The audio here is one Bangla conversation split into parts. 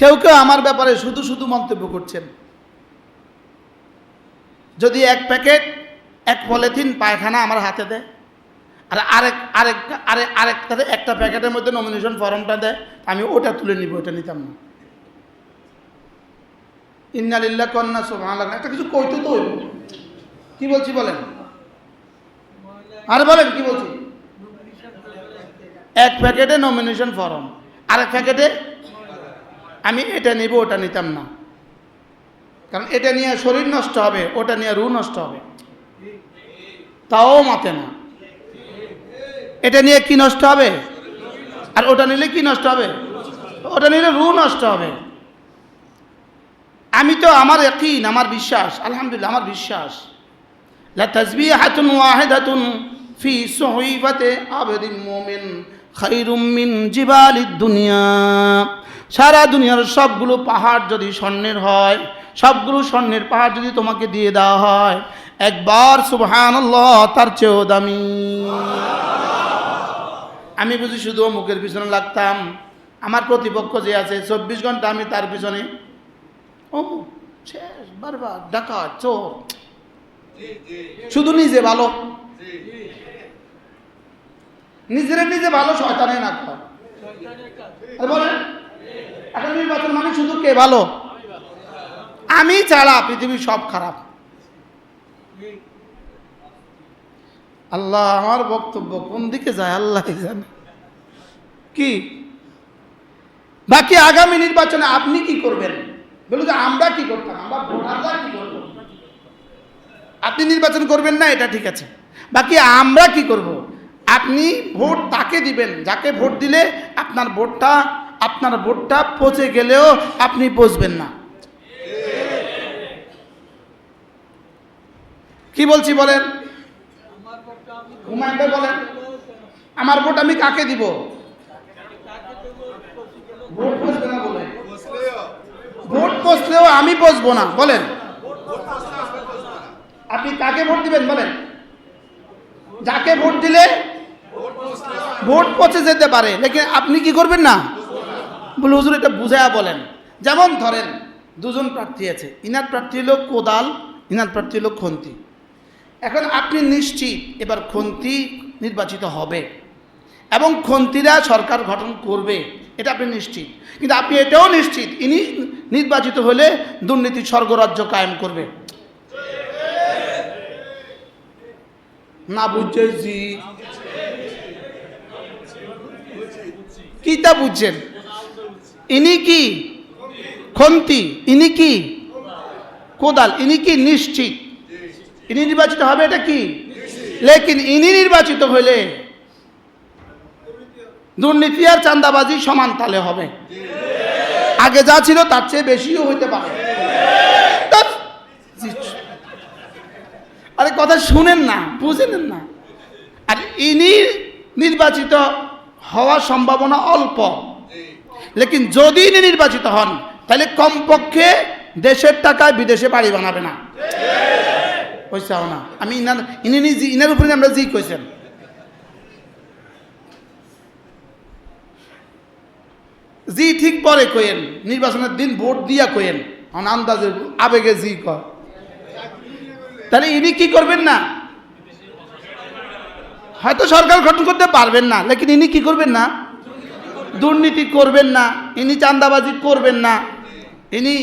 কেউ কেউ আমার ব্যাপারে শুধু শুধু মন্তব্য করছেন। যদি এক প্যাকেট, এক পলিথিন পায়খানা আমার হাতে দেয়, আর আরেক আরেক আরেকটাতে একটা প্যাকেটের মধ্যে নমিনেশন ফর্মটা দেয় আমি ওটা তুলে নিব, ওটা নিতাম না। ইন্নালিল্লাহ কন্যা সোমাল একটা কিছু কইতে তো কি বলছি বলেন? আর বলেন, কি বলছি? এক প্যাকেটে নমিনেশন ফর্ম আরেক প্যাকেটে আমি এটা নিব, ওটা নিতাম না। কারণ এটা নিয়ে শরীর নষ্ট হবে, ওটা নিয়ে রু নষ্ট হবে। তাও মাতে না। এটা নিয়ে কি নষ্ট হবে? আর ওটা নিলে কি নষ্ট হবে? ওটা নিলে রু নষ্ট হবে। আমি তো আমার একইন আমার বিশ্বাস, আলহামদুলিল্লাহ, আমার বিশ্বাস। লা তাসবিহাতুন ওয়াহিদাতুন ফি সুহইফাতে আবদিন মুমিন খায়রুম মিন জিবালিদ দুনিয়া। সারা দুনিয়ার সবগুলো পাহাড় যদি স্বর্ণের হয়, সবগুলো স্বর্ণের পাহাড় যদি তোমাকে দিয়ে দেওয়া হয়, একবার সুবহানাল্লাহ, তার চেয়েও দামি। আমি বুঝি শুধু মুখের পিছনে লাগতাম। আমার প্রতিপক্ষ যে আছে, চব্বিশ ঘণ্টা আমি তার পিছনে। ও শেষ বারবার ডাকা চোর। শুধু নিজে ভালো। নিজের নিজে ভালো, শয়তানে না বলেন এখন নির্বাচন মানে শুধু কে ভালো? আমি ছাড়া পৃথিবীর সব খারাপ। আল্লাহ আমার বক্তব্য কোন দিকে যায় আল্লাহ জানে। কি? বাকি আগামী নির্বাচনে আপনি কি করবেন? বলুন যে আমরা কি করতাম? আমরা ভোটাররা কি করব? আপনি নির্বাচন করবেন না, এটা ঠিক আছে। বাকি আমরা কি করব? আপনি ভোট তাকে দিবেন, যাকে ভোট দিলে আপনার ভোটটা আপনার ভোটটা পচে গেলেও আপনি পচবেন না। কি বলছি বলেন? বলেন, আমার ভোট আমি কাকে দিব? ভোট পচলেও আমি পচবো না, বলেন। আপনি কাকে ভোট দিবেন বলেন? যাকে ভোট দিলে ভোট পচে যেতে পারে, লেকিন আপনি কি করবেন না? বলে হুজুর এটা বুঝায়া বলেন। যেমন ধরেন, দুজন প্রার্থী আছে। ইনার প্রার্থী হলো কোদাল, ইনার প্রার্থী হলো খন্তি। এখন আপনি নিশ্চিত এবার খন্তি নির্বাচিত হবে এবং খন্তিরা সরকার গঠন করবে, এটা আপনি নিশ্চিত। কিন্তু আপনি এটাও নিশ্চিত, ইনি নির্বাচিত হলে দুর্নীতি স্বর্গরাজ্য কায়েম করবে। না বুঝছে। কিটা বুঝছেন? ইনি কি? খন্তি। ইনি কি? কোদাল। ইনি কি? নিশ্চিত। ইনি নির্বাচিত হবে এটা কি? লেকিন ইনি নির্বাচিত হলে দুর্নীতি আর চান্দাবাজি সমান তালে হবে। আগে যা ছিল তার চেয়ে বেশিও হইতে পারে। আরে কথা শুনেন না বুঝেন না। আর ইনি নির্বাচিত হওয়ার সম্ভাবনা অল্প। লেকিন যদি ইনি নির্বাচিত হন, তাহলে কমপক্ষে দেশের টাকায় বিদেশে বাড়ি বানাবে না। পয়সাও না। আমি ইনার, ইনি জি ইনার উপরে আমরা জি কইছেন। জি ঠিক পরে কইেন নির্বাচনের দিন ভোট দিয়া কইেন আমার আন্দাজে আবেগে জি কর তাহলে ইনি কি করবেন না? হয়তো সরকার গঠন করতে পারবেন না, লেকিন ইনি কি করবেন না? দুর্নীতি করবেন না, ইনি চান্দাবাজি করবেন না, ইনি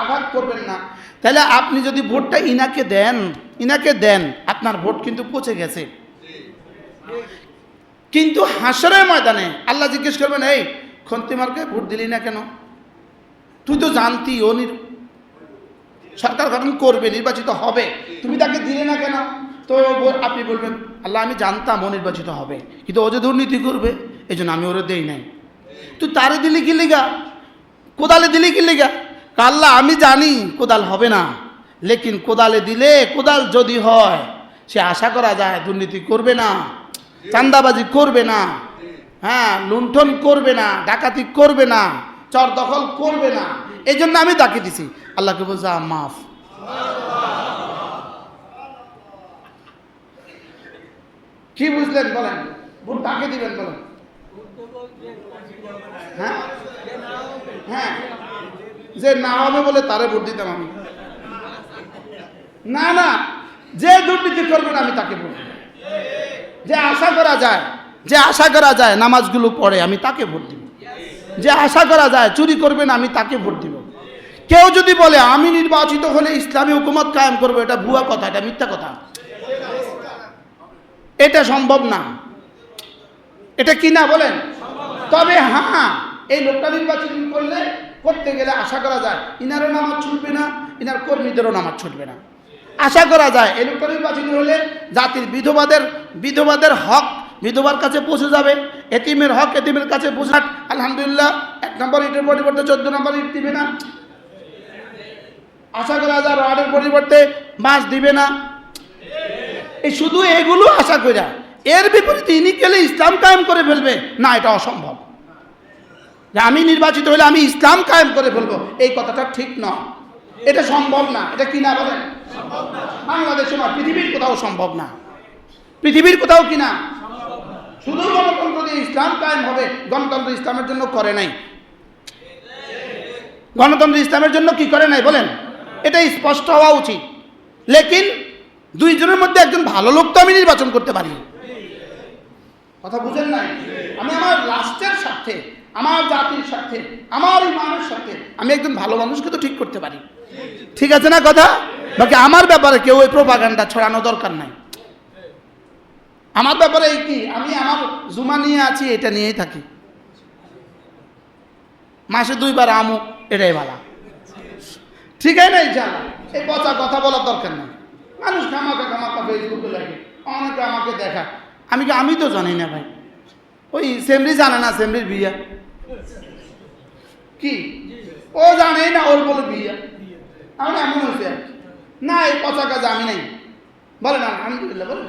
আঘাত করবেন না। তাহলে আপনি যদি ভোটটা ইনাকে দেন ইনাকে দেন, আপনার ভোট কিন্তু পচে গেছে। কিন্তু হাসরের ময়দানে আল্লাহ জিজ্ঞেস করবেন, এই খন্তিমারকে ভোট দিলি না কেন? তুই তো জানতি, ও সরকার গঠন করবে, নির্বাচিত হবে। তুমি তাকে দিলে না কেন? তো আপনি বলবেন, আল্লাহ, আমি জানতাম ও নির্বাচিত হবে। কিন্তু ও যে দুর্নীতি করবে এই জন্য আমি ওরে দেই নাই। তুই তারে দিলি কি লিগা? কোদালে দিলি কি লিগা? কাল্লা, আমি জানি কোদাল হবে না, লেকিন কোদালে দিলে কোদাল যদি হয়, সে আশা করা যায় দুর্নীতি করবে না, চান্দাবাজি করবে না হ্যাঁ লুণ্ঠন করবে না, ডাকাতি করবে না, চর দখল করবে না এই জন্য আমি তাকে দিছি। আল্লাহকে বলছে মাফ। কি বুঝলেন বলেন? ভোট তাকে দিবেন বলেন? হ্যাঁ? হ্যাঁ। যে না হবে বলে তারে ভোট দিতাম আমি। না না, যে দুর্নীতি করবে না আমি তাকে ভোট যে আশা করা যায়, যে আশা করা যায় নামাজগুলো পড়ে আমি তাকে ভোট দিব। যে আশা করা যায় চুরি করবে না আমি তাকে ভোট দিব। কেউ যদি বলে, আমি নির্বাচিত হলে ইসলামী হুকুমত কায়েম করব, এটা ভুয়া কথা, এটা মিথ্যা কথা। এটা সম্ভব না। এটা কি না বলেন? তবে হ্যাঁ এই লোকটা নির্বাচন করলে করতে গেলে আশা করা যায় ইনারও নামাজ ছুটবে না, ইনার কর্মীদেরও নামাজ ছুটবে না। আশা করা যায় এই লোকটা নির্বাচন হলে জাতির বিধবাদের বিধবাদের হক বিধবার কাছে পৌঁছে যাবে, এতিমের হক এতিমের কাছে পৌঁছে আলহামদুলিল্লাহ, এক নম্বর ইটের পরিবর্তে চোদ্দ নম্বর ইট দিবে না। আশা করা যায় রডের পরিবর্তে মাছ দিবে না। এই শুধু এগুলো আশা করা এর বিপরীতে ইনি গেলে ইসলাম কায়েম করে ফেলবে। না, এটা অসম্ভব। যে আমি নির্বাচিত হলে আমি ইসলাম কায়েম করে ফেলব, এই কথাটা ঠিক নয় এটা সম্ভব না। এটা কি না বলেন? বাংলাদেশে নয় পৃথিবীর কোথাও সম্ভব না। পৃথিবীর কোথাও কি না? শুধু গণতন্ত্র দিয়ে ইসলাম কায়েম হবে, গণতন্ত্র ইসলামের জন্য করে নাই। গণতন্ত্র ইসলামের জন্য কি করে নাই বলেন? এটা স্পষ্ট হওয়া উচিত। লেকিন দুইজনের মধ্যে একজন ভালো লোক তো আমি নির্বাচন করতে পারি। কথা বুঝেন নাই? আমি আমার রাষ্ট্রের স্বার্থে, আমার জাতির স্বার্থে, আমার ইমানের স্বার্থে আমি একজন ভালো মানুষকে তো ঠিক করতে পারি। ঠিক আছে না কথা? বাকি আমার ব্যাপারে কেউ ওই প্রোপাগান্ডা ছড়ানো দরকার নাই। আমার ব্যাপারে এই কি? আমি আমার জুমা নিয়ে আছি, এটা নিয়েই থাকি। মাসে দুইবার আমু, এটাই ভালা। ঠিক আছে না ইনশাআল্লাহ? এই পচা কথা বলার দরকার নেই। মানুষ খামাকা খামাকা ফেসবুকে লাগে, অনেকে আমাকে দেখা আমি কি আমি তো জানি না ভাই। ওই সেমরি জানে না সেমরির বিয়া। কি? ও জানে না ওর বলে বিয়া। আমার এমন হয়েছে না, এই পচা কাজ আমি নাই। বলেন, আলহামদুলিল্লাহ, বলেন।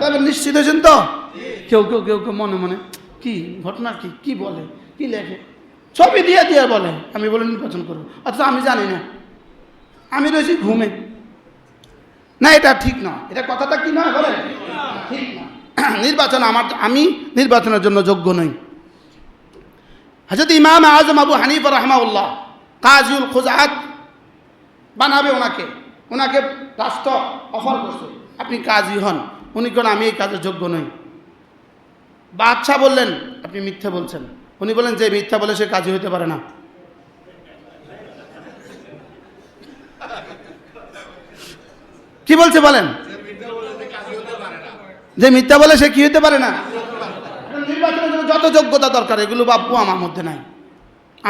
তারপর নিশ্চিত হয়েছেন তো? কেউ কেউ কেউ কেউ মনে মনে, কি ঘটনা কি? কি বলে? কি লেখে? ছবি দিয়ে দিয়ে বলে। আমি বলে নির্বাচন করব। অথচ আমি জানি না। আমি রয়েছি ঘুমে। না, এটা ঠিক নয়। এটা কথাটা কি নয়? বলেন। ঠিক না নির্বাচন আমার, আমি নির্বাচনের জন্য যোগ্য নই। হাজরত ইমাম আজম আবু হানিফ রহমাউল্লাহ কাজুল খোজাত বানাবে ওনাকে। ওনাকে রাষ্ট্র অফার করছে। আপনি কাজী হন, উনি কোন আমি এই কাজের যোগ্য নই? বাদশাহ বললেন, আপনি মিথ্যা বলছেন। উনি বলেন যে মিথ্যা বলে সে কাজী হতে পারে না। কি বলছে বলেন? যে মিথ্যা বলে সে কি হতে পারে না? নির্বাচনের জন্য যত যোগ্যতা দরকার, এগুলো বাপু আমার মধ্যে নাই।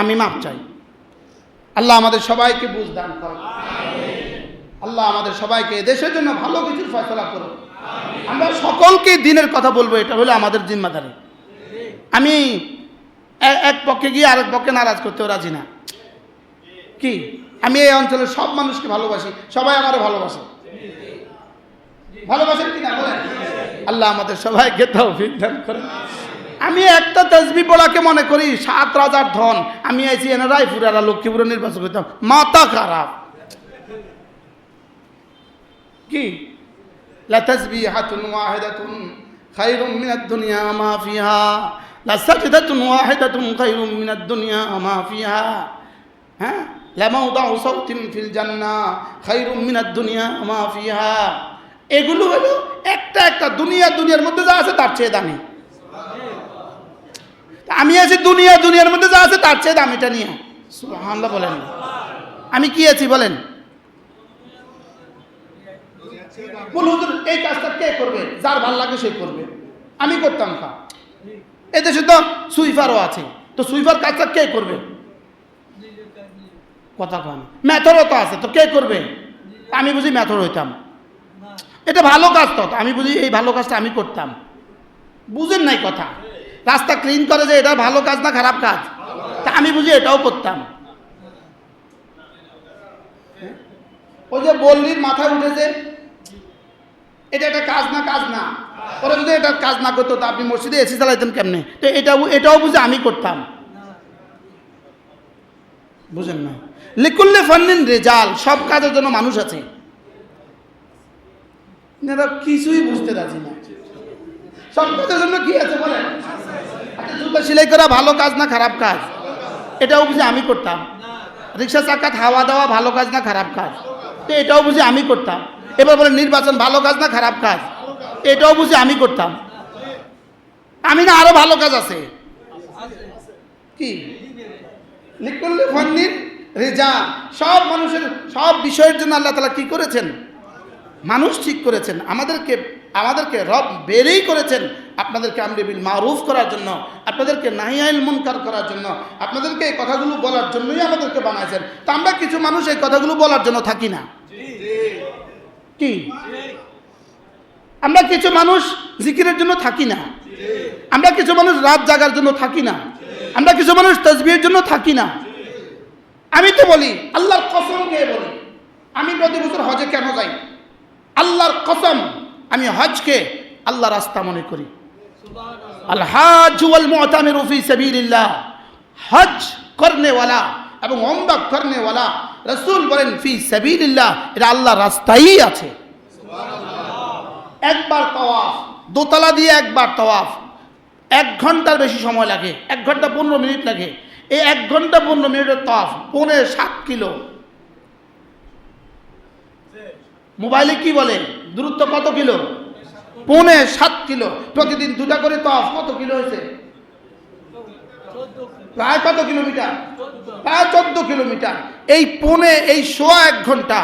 আমি মাপ চাই। আল্লাহ আমাদের সবাইকে বুঝ দান করো আল্লাহ আমাদের সবাইকে দেশের জন্য ভালো কিছুর ফয়সলা করো আমরা সকলকে দিনের কথা বলব, এটা হলো আমাদের জিম্মাদারি। আমি এক পক্ষে গিয়ে আরেক পক্ষে নারাজ করতেও রাজি না। কি? আমি এই অঞ্চলের সব মানুষকে ভালোবাসি, সবাই আমারও ভালোবাসে। ভালোবাসেন কিনা বলেন? আল্লাহ আমাদের সবাইকে তৌফিক দান করে আমি একটা তেজবি বলাকে মনে করি, সাত রাজার ধন। আমি আইছি এনে রায়পুরারা লক্ষ্মীপুরে নির্বাচন করতাম। মাথা খারাপ। কি? লা তাসবি হাতুন ওয়াহিদাতুন খায়রুম মিনাদ দুনিয়া মা ফিহা। লা সাজদাতুন ওয়াহিদাতুন খায়রুম মিনাদ দুনিয়া মা ফিহা। হ্যাঁ? লা মাউদাউ সাউতিন ফিল জান্নাহ খায়রুম মিনাদ দুনিয়া মা ফিহা। এগুলো হলো একটা একটা দুনিয়া দুনিয়ার মধ্যে যা আছে তার চেয়ে দামি। আমি আছি দুনিয়া দুনিয়ার মধ্যে যা আছে তার চেয়ে দামিটা নিয়ে। সুবহানাল্লাহ বলেন। আমি কি আছি বলেন? এই কাজটা কে করবে? যার ভালো লাগে সে করবে। আমি করতাম কা। এদেশে তো সুইফারও আছে। তো সুইফার কাজটা কে করবে? কথা কন। ম্যাথরও তো আছে, তো কে করবে? আমি বুঝি ম্যাথর হইতাম। এটা ভালো কাজ তো আমি বুঝি এই ভালো কাজটা আমি করতাম। বুঝেন নাই কথা। রাস্তা ক্লিন করে যে এটা ভালো কাজ না খারাপ কাজ? তা আমি বুঝি এটাও করতাম। ওই যে বল্লির মাথায় উঠেছে, এটা একটা কাজ না কাজ না। ওরা যদি এটা কাজ না করতো, তা আপনি মসজিদে এসি চালাইতেন কেমনে? তো এটাও এটাও বুঝে আমি করতাম। বুঝেন না লিকুল্লে ফান্নিন রেজাল, সব কাজের জন্য মানুষ আছে। এনারা কিছুই বুঝতে রাজি না। সব কাজের জন্য কি আছে আচ্ছা জুতা সেলাই করা ভালো কাজ না খারাপ কাজ? এটাও বুঝি আমি করতাম। রিক্সা চাকাত হাওয়া দেওয়া ভালো কাজ না খারাপ কাজ? তো এটাও বুঝি আমি করতাম। এবার বলে নির্বাচন ভালো কাজ না খারাপ কাজ? এটাও বুঝি আমি করতাম। আমি না আরও ভালো কাজ আছে। কি? লিকুল্লি ফন্নিন রেজা। সব মানুষের, সব বিষয়ের জন্য আল্লাহ তালা কি করেছেন? মানুষ ঠিক করেছেন, আমাদেরকে আমাদেরকে রব বেরেই করেছেন আপনাদেরকে আমরি বিল মারুফ করার জন্য, আপনাদেরকে নাহিয়াইল মুনকার করার জন্য, আপনাদেরকে এই কথাগুলো বলার জন্যই আমাদেরকে বানাইছেন। তা আমরা কিছু মানুষ এই কথাগুলো বলার জন্য থাকি না। কি? আমরা কিছু মানুষ জিকিরের জন্য থাকি না। আমরা কিছু মানুষ রাত জাগার জন্য থাকি না। আমরা কিছু মানুষ তসবির জন্য থাকি না। আমি তো বলি, আল্লাহর কসম খেয়ে বলি, আমি প্রতি বছর হজে কেন যাই? আল্লাহর কসম আমি হজকে আল্লাহ রাস্তা মনে করি। আল হাজ ওয়াল মুতামির ফি সাবিলিল্লাহ। হজ করনেওয়ালা এবং ওমরা করনেওয়ালা রসুল বলেন ফি সাবিলিল্লাহ এটা আল্লাহ রাস্তাই আছে। একবার তওয়াফ দোতলা দিয়ে একবার তওয়াফ। এক ঘণ্টার বেশি সময় লাগে এক ঘণ্টা পনেরো মিনিট লাগে। এই এক ঘণ্টা পনেরো মিনিটের তওয়াফ পৌনে সাত কিলো। মোবাইলে কি বলে? দূরত্ব কত কিলো? পৌনে সাত কিলো। প্রতিদিন দুটা করে তফ, কত কিলো হয়েছে? প্রায় কত কিলোমিটার? প্রায় চোদ্দ কিলোমিটার। এই পৌনে, এই সোয়া এক ঘণ্টা,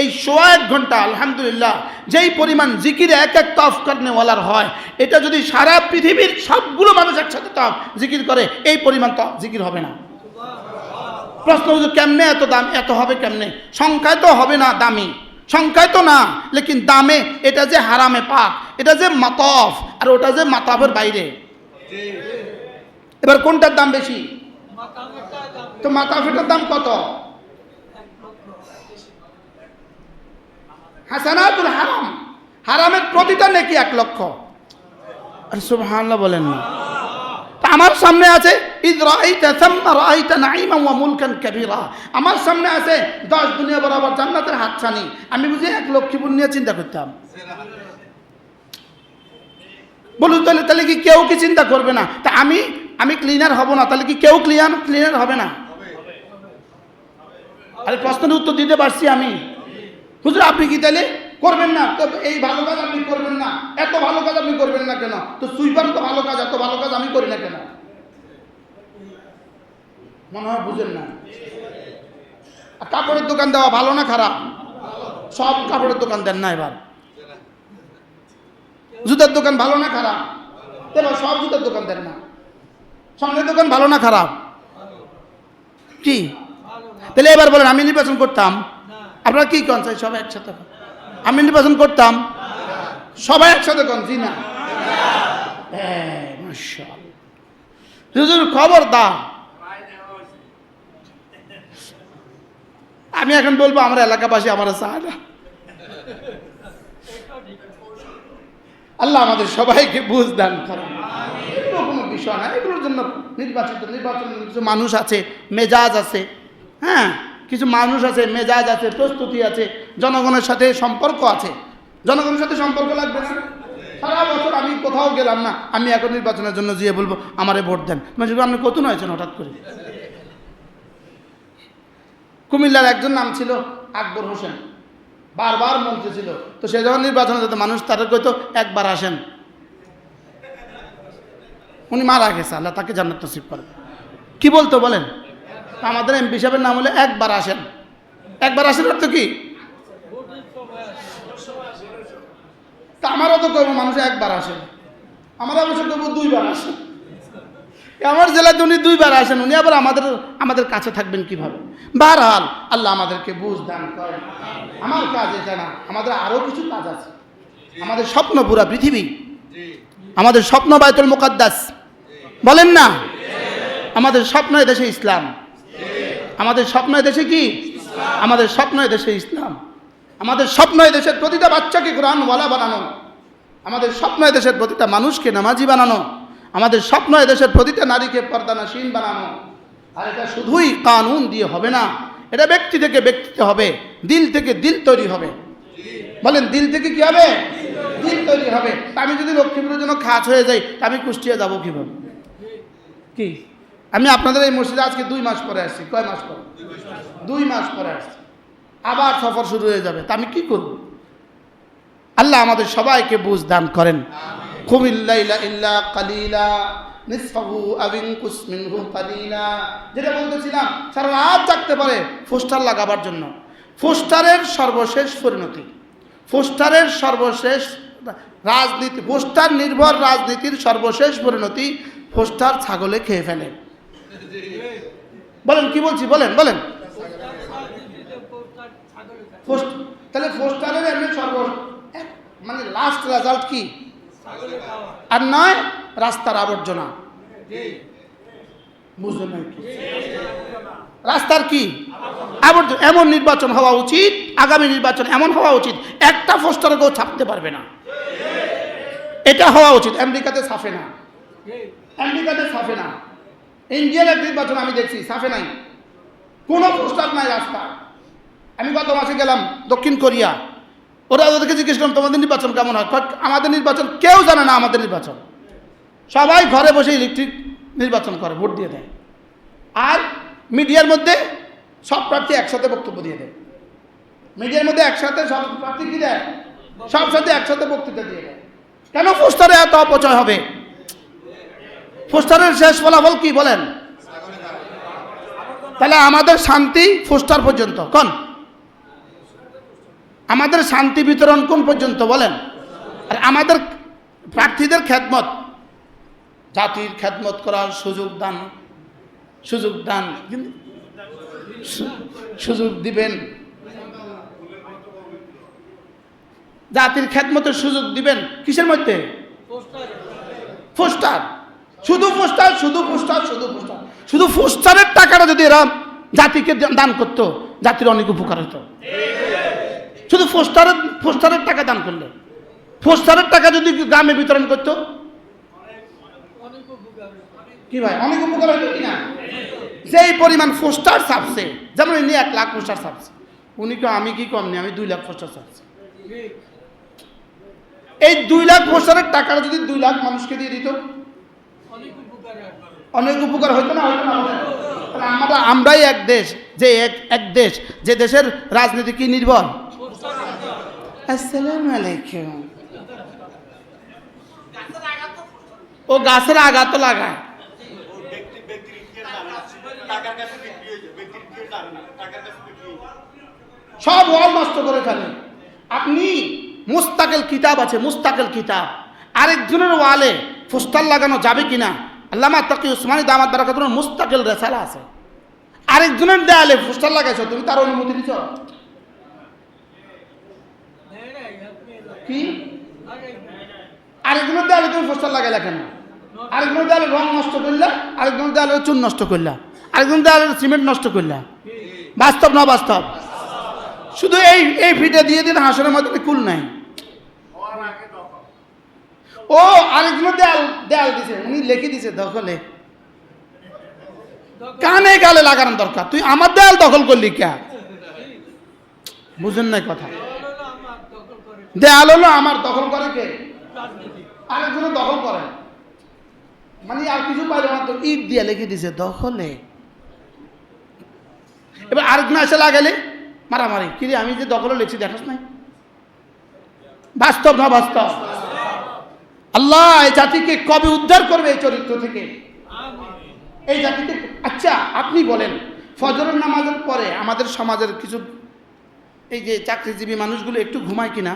এই সোয়া এক ঘণ্টা, আলহামদুলিল্লাহ, যেই পরিমাণ জিকির এক এক তফ করনেওয়ালার হয়, এটা যদি সারা পৃথিবীর সবগুলো মানুষ একসাথে তফ জিকির করে, এই পরিমাণ তফ জিকির হবে না। প্রশ্ন কেমনে এত দাম? এত হবে কেমনে? সংখ্যায় তো হবে না দামি। সংখ্যায় তো না, লেকিন দামে, এটা যে হারামে পাক এটা যে মাতফ, আর ওটা যে মাতাফের বাইরে। এবার কোনটার দাম বেশি? তো মাতাফেটার দাম কত? হাসানাতুল হারাম। হারামের প্রতিটা নাকি এক লক্ষ। আর সুবহানাল্লাহ বলেন না। আমার সামনে আছে আমার সামনে আছে, দশ দুনিয়া বরাবর জান্নাতের হাতছানি। আমি বুঝি এক লক্ষ্মীপুর নিয়ে চিন্তা করতাম? বলুন তাহলে তাহলে কি কেউ কি চিন্তা করবে না? তা আমি আমি ক্লিনার হব না, তাহলে কি কেউ ক্লিয়ার ক্লিনার হবে না? আরে প্রশ্নের উত্তর দিতে পারছি আমি। হুজুর, আপনি কি তাহলে করবেন না। তো এই ভালো কাজ আপনি করবেন না। এত ভালো কাজ আপনি করবেন না কেন? তো সুইপার তো ভালো কাজ, এত ভালো কাজ আমি করি না কেন? মনে হয় বুঝেন না। কাপড়ের দোকান দেওয়া ভালো না খারাপ? সব কাপড়ের দোকান দেন না এবার। জুতার দোকান ভালো না খারাপ? এবার সব জুতার দোকান দেন না। স্বর্ণের দোকান ভালো না খারাপ? কি? তাহলে এবার বলেন, আমি নির্বাচন করতাম। আপনারা কি কন চাই সবাই একসাথে। আমি নির্বাচন করতাম। সবাই একসাথে কন জি না। হ্যাঁ, খবর দা আমি এখন বলব আমার এলাকাবাসী আমার আল্লাহ আমাদের সবাইকে বুঝ দান কোনো বিষয় না এগুলোর জন্য নির্বাচিত নির্বাচন কিছু মানুষ আছে মেজাজ আছে। হ্যাঁ কিছু মানুষ আছে মেজাজ আছে প্রস্তুতি আছে। জনগণের সাথে সম্পর্ক আছে। জনগণের সাথে সম্পর্ক লাগবে সারা বছর আমি কোথাও গেলাম না। আমি এখন নির্বাচনের জন্য গিয়ে বলব, আমারে ভোট দেন। আপনি কত হয়েছেন হঠাৎ করে? কুমিল্লার একজন নাম ছিল আকবর হোসেন। বারবার মন্ত্রী ছিল। তো সে যখন নির্বাচনে যেত, মানুষ তারা কইতো, একবার আসেন। উনি মারা গেছে, আল্লাহ তাকে জান্নাত নসিব করে। কি বলতো বলেন? আমাদের এমপি সাহেবের নাম হলে, একবার আসেন। একবার আসেন অর্থ কি? তা আমারও তো কইব মানুষ একবার আসে। আমরা অবশ্য কইব দুইবার আসে। আমার জেলাতে উনি দুইবার আসেন, উনি আবার আমাদের আমাদের কাছে থাকবেন কীভাবে? বারহাল, আল্লাহ আমাদেরকে বুঝ দান করেন। আমার কাজ এটা না, আমাদের আরও কিছু কাজ আছে। আমাদের স্বপ্ন পুরা পৃথিবী। আমাদের স্বপ্ন বায়তুল মুকাদ্দাস। বলেন না? আমাদের স্বপ্ন দেশে ইসলাম। আমাদের স্বপ্ন দেশে কি? আমাদের স্বপ্ন দেশে ইসলাম। আমাদের স্বপ্ন দেশের প্রতিটা বাচ্চাকে কোরআনওয়ালা বানানো। আমাদের স্বপ্ন দেশের প্রতিটা মানুষকে নামাজি বানানো। আমাদের স্বপ্ন দেশের প্রতিটা নারীকে পর্দানাসীন বানানো। আর এটা শুধুই কানুন দিয়ে হবে না এটা ব্যক্তি থেকে ব্যক্তিতে হবে দিল থেকে দিল তৈরি হবে। বলেন দিল থেকে কি হবে? দিল তৈরি হবে। আমি যদি লক্ষ্মীপুরের জন্য খাস হয়ে যাই তা আমি কুষ্টিয়া যাব কীভাবে? কি? আমি আপনাদের এই মসজিদে আজকে দুই মাস পরে আসছি। কয় মাস পরে? দুই মাস পরে আসছি। আবার সফর শুরু হয়ে যাবে। তা আমি কি করব? আল্লাহ আমাদের সবাইকে বুঝ দান করেন। যেটা বলতেছিলাম সারা রাত জাগতে পারে পোস্টার লাগাবার জন্য। পোস্টারের সর্বশেষ পরিণতি। পোস্টারের সর্বশেষ রাজনীতি পোস্টার নির্ভর রাজনীতির সর্বশেষ পরিণতি পোস্টার ছাগলে খেয়ে ফেলে। বলেন কি বলছি? বলেন বলেন। পোস্ট তাহলে পোস্টারের এমনি সর্ব মানে লাস্ট রেজাল্ট কি? আর নয়, রাস্তার আবর্জনা। বুঝলেন? রাস্তার কি? আবর্জনা। এমন নির্বাচন হওয়া উচিত, আগামী নির্বাচন এমন হওয়া উচিত, একটা পোস্টারে কেউ ছাপতে পারবে না। এটা হওয়া উচিত। আমেরিকাতে ছাপে না। আমেরিকাতে ছাপে না। ইন্ডিয়ার এক নির্বাচন আমি দেখছি, ছাপে নাই। কোনো পোস্টার নাই রাস্তা আমি গত মাসে গেলাম দক্ষিণ কোরিয়া। ওরা ওদেরকে জিজ্ঞেস করলাম, তোমাদের নির্বাচন কেমন হয়? আমাদের নির্বাচন কেউ জানে না আমাদের নির্বাচন। সবাই ঘরে বসে ইলেকট্রিক নির্বাচন করে, ভোট দিয়ে দেয়। আর মিডিয়ার মধ্যে সব প্রার্থী একসাথে বক্তব্য দিয়ে দেয়। মিডিয়ার মধ্যে একসাথে সব প্রার্থী কি দেয়? সব সাথে একসাথে বক্তৃতা দিয়ে দেয়। কেন পোস্টারে এত অপচয় হবে? পোস্টারের শেষ ফলাফল কি বলেন? তাহলে আমাদের শান্তি পোস্টার পর্যন্ত। কোন? আমাদের শান্তি বিতরণ কোন পর্যন্ত বলেন? আর আমাদের প্রার্থীদের খেদমত। জাতির খেদমত করার সুযোগ দান সুযোগ দান। সুযোগ দিবেন। জাতির খেদমতের সুযোগ দিবেন। কিসের মধ্যে? পোস্টার। শুধু পোস্টার শুধু পোস্টার শুধু পোস্টার। শুধু পোস্টারের টাকাটা যদি এরা জাতিকে দান করতো, জাতির অনেক উপকার হতো। শুধু পোস্টারের পোস্টারের টাকা দান করলে। পোস্টারের টাকা যদি গ্রামে বিতরণ করতো? কি ভাই, অনেক উপকার হতো কি না যেই পরিমাণ পোস্টার ছাপছে। যেমন ইনি এক লাখ পোস্টার ছাপছে। উনি কেউ আমি কি কম নেই আমি দুই লাখ পোস্টার ছাপছি। এই দুই লাখ পোস্টারের টাকাটা যদি দুই লাখ মানুষকে দিয়ে দিত? অনেক উপকার হইতো না? হইতো না আমরা, আমরাই এক দেশ, যে এক এক দেশ, যে দেশের রাজনীতি কি নির্ভর? আসসালামু আলাইকুম। ও গাছের লাগায় কাছে বিক্রি হয়েছে সব ওয়াল নষ্ট করে ফেলে। আপনি মুস্তাকেল কিতাব আছে মুস্তাকেল কিতাব। আরেকজনের ওয়ালে পোস্টার লাগানো যাবে কিনা? আল্লামা তাকি উসমানী দামাত বারাকাতুর মুস্তাকেল রেসালা আছে। আরেকজনের দেয়ালে পোস্টার লাগাইছো তুমি তার অনুমতি দিছ কি? আরেকজনের দেয়ালে তুমি পোস্টার লাগাইলা কেন? আরেকজনের দেয়ালে রং নষ্ট করলা আরেকজনের দেয়ালে চুন নষ্ট করলা আরেকজনের দেয়ালে সিমেন্ট নষ্ট করলা বাস্তব না বাস্তব? শুধু এই এই ফিটে দিয়ে দিন হাসনের মধ্যে কুল নাই। ও আরেকজন দেয়াল দেয়াল দিছে, উনি লিখে দিছে দখলে। কানে গালে লাগানো দরকার। তুই আমার দেয়াল দখল করলি কে? বুঝেন নাই কথা। দেয়াল হলো আমার দখল করে কে? আরেকজনে দখল করে। মানে আর কিছু পাইলে না তো, ইট দিয়ে লিখে দিছে, দখলে। এবার আরেকজন এসে লাগালে মারামারি। কিরে, আমি যে দখলে লিখছি, দেখাস নাই? বাস্তব না বাস্তব? আল্লাহ, এই জাতিকে কবে উদ্ধার করবে এই চরিত্র থেকে? এই জাতিকে আচ্ছা আপনি বলেন, ফজরের নামাজের পরে আমাদের সমাজের কিছু, এই যে চাকরিজীবী মানুষগুলো একটু ঘুমায় কিনা?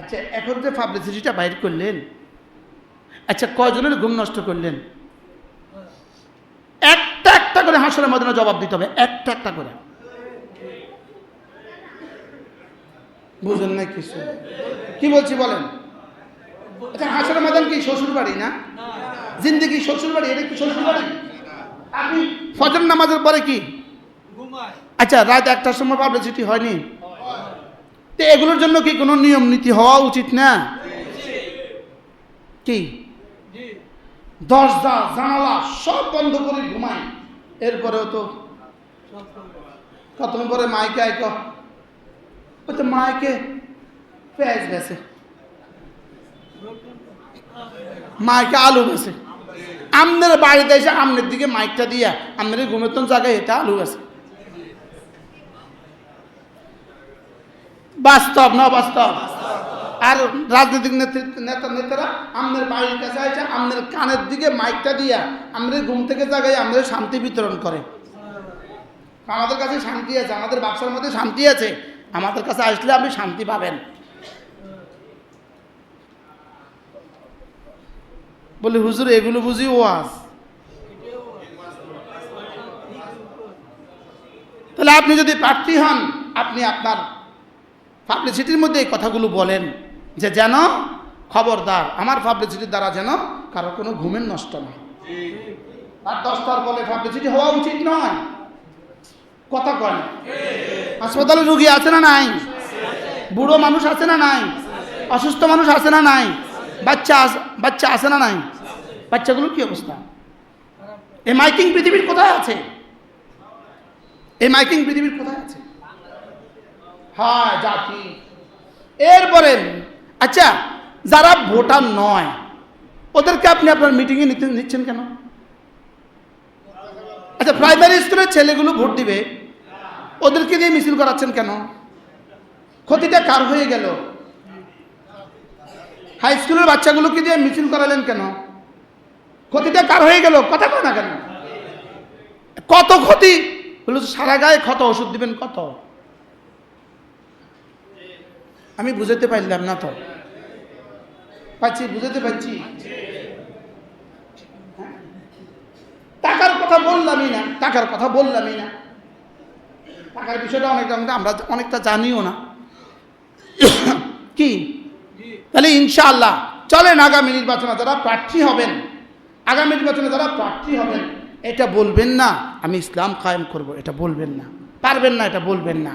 আচ্ছা এখন যে পাবলিসিটিটা বাইর করলেন আচ্ছা কয়জনের ঘুম নষ্ট করলেন? একটা একটা করে হাসরের মধ্যে জবাব দিতে হবে একটা একটা করে। বুঝেন না কিছু? কি বলছি বলেন? আচ্ছা হাসরের ময়দান কি শ্বশুর বাড়ি না? জিন্দিগি শ্বশুর বাড়ি এটা কি শ্বশুর বাড়ি আপনি ফজর নামাজের পরে কি? আচ্ছা রাত একটার সময় পাবলিসিটি হয়নি? তো এগুলোর জন্য কি কোনো নিয়ম নীতি হওয়া উচিত না? কি? দরজা, জানালা সব বন্ধ করে ঘুমায়। এরপরেও তো কতক্ষণ পরে মাইকে আইক ওই তো মাইকে পেঁয়াজ বেছে। মাইকে আলু বেছে। আমনের বাড়িতে এসে আমনের দিকে মাইকটা দিয়া, আমনের ঘুমেতন জায়গায় এটা আলু আছে বাস্তব না বাস্তব আর রাজনৈতিক নেতৃত্ব নেতা, নেতারা আমনের বাড়ির কাছে আছে আমনের কানের দিকে মাইকটা দিয়া আমাদের ঘুম থেকে জায়গায় আমাদের শান্তি বিতরণ করে। আমাদের কাছে শান্তি আছে, আমাদের ব্যবসার মধ্যে শান্তি আছে। আমাদের কাছে আসলে আপনি শান্তি পাবেন। বলি, হুজুর, এগুলো বুঝি ওয়াজ? তাহলে আপনি যদি প্রার্থী হন, আপনি আপনার পাবলিসিটির মধ্যে এই কথাগুলো বলেন যে যেন খবরদার, আমার পাবলিসিটির দ্বারা যেন কারও কোনো ঘুমের নষ্ট না আর দশটার বলে পাবলিসিটি হওয়া উচিত নয়। কথা কয় না। হাসপাতালে রুগী আছে না নাই? বুড়ো মানুষ আছে না নাই? অসুস্থ মানুষ আছে না নাই? বাচ্চা বাচ্চা আছে না নাই? বাচ্চাগুলোর কি অবস্থা? এই মাইকিং পৃথিবীর কোথায় আছে? এই মাইকিং পৃথিবীর কোথায় আছে? হ্যাঁ জাতি এরপরে আচ্ছা যারা ভোটার নয়, ওদেরকে আপনি আপনার মিটিংয়ে নিতে নিচ্ছেন কেন? আচ্ছা প্রাইমারি স্কুলের ছেলেগুলো ভোট দিবে, ওদেরকে দিয়ে মিছিল করাচ্ছেন কেন? ক্ষতিটা কার হয়ে গেল? হাই স্কুলের বাচ্চাগুলোকে দিয়ে মিছিল করালেন কেন? ক্ষতিটা কার হয়ে গেল? কথা কয় না কেন। কত ক্ষতি? বলো সারা গায়ে ক্ষত, ওষুধ দিবেন কত? আমি বুঝাতে পারলাম না তো। পাচ্ছি, বুঝাতে পারছি হ্যাঁ? টাকার কথা বললামই না, টাকার কথা বললামই না। টাকার বিষয়টা অনেকটা আমরা অনেকটা জানিও না। কি? তাহলে ইনশাআল্লাহ, চলেন আগামী নির্বাচনে যারা প্রার্থী হবেন, আগামী নির্বাচনে যারা প্রার্থী হবেন, এটা বলবেন না, আমি ইসলাম কায়েম করব, এটা বলবেন না। পারবেন না, এটা বলবেন না।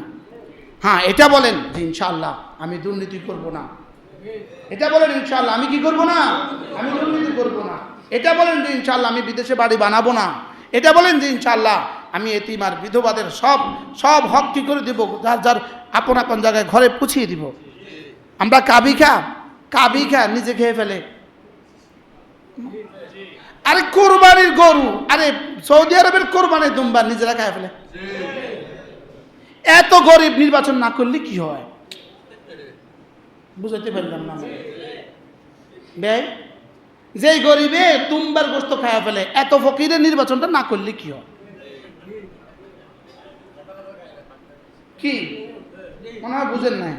হ্যাঁ এটা বলেন যে ইনশাআল্লাহ আমি দুর্নীতি করব না। এটা বলেন ইনশাআল্লাহ, আমি কি করব না? আমি দুর্নীতি করব না। এটা বলেন যে ইনশাআল্লাহ আমি বিদেশে বাড়ি বানাবো না। এটা বলেন যে ইনশাআল্লাহ আমি এতিম আর বিধবাদের সব সব হক কি করে দিব? যার যার আপন আপন জায়গায় ঘরে পুছিয়ে দিব। আমরা কাবি খা কাবি খা, নিজে খেয়ে ফেলে। আরে কোরবানির গরু, আরে সৌদি আরবের কোরবানির দুম্বা নিজেরা খেয়ে ফেলে। এত গরিব নির্বাচন না করলে কি হয়? বুঝাতে পারলাম না। ব্যয়? যেই গরিবে তুমবার গোস্ত খায়া ফেলে, এত ফকিরের নির্বাচনটা না করলে কি হয়? কি? মনে হয় বুঝেন নাই।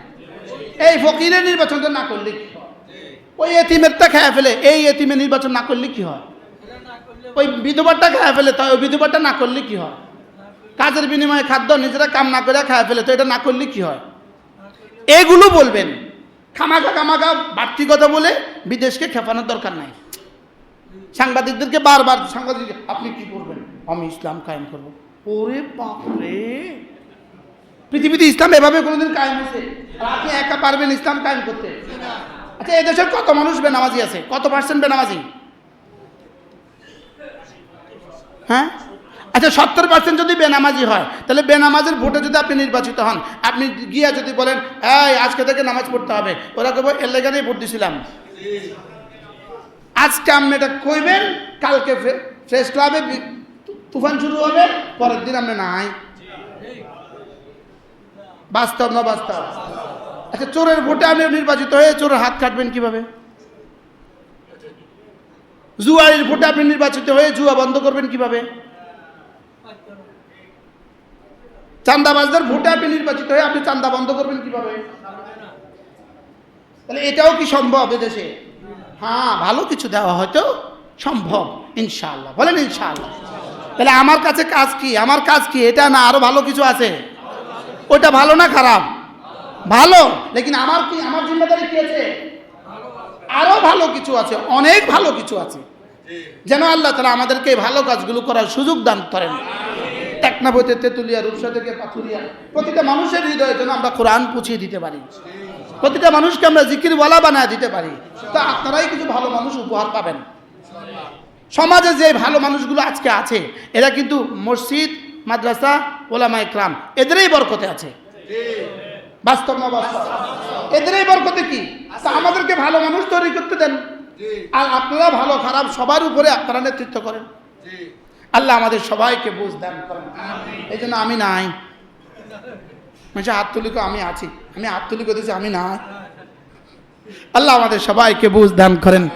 এই ফকিরের নির্বাচনটা না করলে কি ওই এতিমেরটা খায়া ফেলে, এই এতিমের নির্বাচন না করলে কি হয়? ওই বিধবারটা খায়া ফেলে, তাই ওই বিধবারটা না করলে কি হয়? কাজের বিনিময়ে খাদ্য নিজেরা কাম না করে খায়া ফেলে, তো এটা না করলে কি হয়? এগুলো বলবেন। খামাখা খামাখা বাড়তি কথা বলে বিদেশকে খেপানোর দরকার নাই। সাংবাদিকদেরকে বারবার সাংবাদিক আপনি কি করবেন? আমি ইসলাম কায়েম করব। ওরে বাপরে! পৃথিবীতে ইসলাম এভাবে কোনোদিন কায়েম হয়েছে? আপনি একা পারবেন ইসলাম কায়েম করতে? আচ্ছা এদেশের কত মানুষ বেনামাজি আছে? কত পার্সেন্ট বেনামাজি? হ্যাঁ? আচ্ছা সত্তর পার্সেন্ট যদি বেনামাজি হয়, তাহলে বেনামাজের ভোটে যদি আপনি নির্বাচিত হন, আপনি গিয়া যদি বলেন, এই, আজকে থেকে নামাজ পড়তে হবে। ওরা কেবল এর লেগানেই ভোট দিছিলাম। আজকে আপনি এটা কইবেন, কালকে ফ্রেশ ক্লাবে তুফান শুরু হবে, পরের দিন আপনি নাই। বাস্তব না বাস্তব? আচ্ছা চোরের ভোটে আপনি নির্বাচিত হয়ে চোরের হাত কাটবেন কীভাবে? জুয়ারির ভোটে আপনি নির্বাচিত হয়ে জুয়া বন্ধ করবেন কীভাবে? চান্দাবাজদের ভোটে আপনি নির্বাচিত হয়ে আপনি চান্দা বন্ধ করবেন কীভাবে? তাহলে এটাও কি সম্ভব এদেশে? হ্যাঁ ভালো কিছু দেওয়া হয়তো সম্ভব, ইনশাআল্লাহ। বলেন ইনশাআল্লাহ। তাহলে আমার কাছে কাজ কি? আমার কাজ কি? এটা না আরও ভালো কিছু আছে? ওটা ভালো না খারাপ? ভালো। লেকিন আমার কি, আমার জিম্মেদারি কি আছে? আরও ভালো কিছু আছে, অনেক ভালো কিছু আছে। যেন আল্লাহ তারা আমাদেরকে ভালো কাজগুলো করার সুযোগ দান করেন। টেকনা বইতে তেঁতুলিয়া রূপসা থেকে পাথুরিয়া। প্রতিটা মানুষের হৃদয়ে যেন আমরা কোরআন পুছিয়ে দিতে পারি। প্রতিটা মানুষকে আমরা জিকির বলা বানায় দিতে পারি। তা আপনারাই কিছু ভালো মানুষ উপহার পাবেন। সমাজে যে ভালো মানুষগুলো আজকে আছে, এরা কিন্তু মসজিদ, মাদ্রাসা ওলামা ইকরাম এদেরই বরকতে আছে। বাস্তব না বাস্তব? এদেরই বরকতে কি? তা আমাদেরকে ভালো মানুষ তৈরি করতে দেন। আর আপনারা ভালো, খারাপ, সবার উপরে আপনারা নেতৃত্ব করেন। আল্লাহ আমাদের সবাইকে বুঝ দান করেন। এই জন্য আমি নাই। মানে হাত তুলি কো, আমি আছি। আমি হাত তুলি করতেছি আমি নাই। আল্লাহ আমাদের সবাইকে বুঝ দান করেন।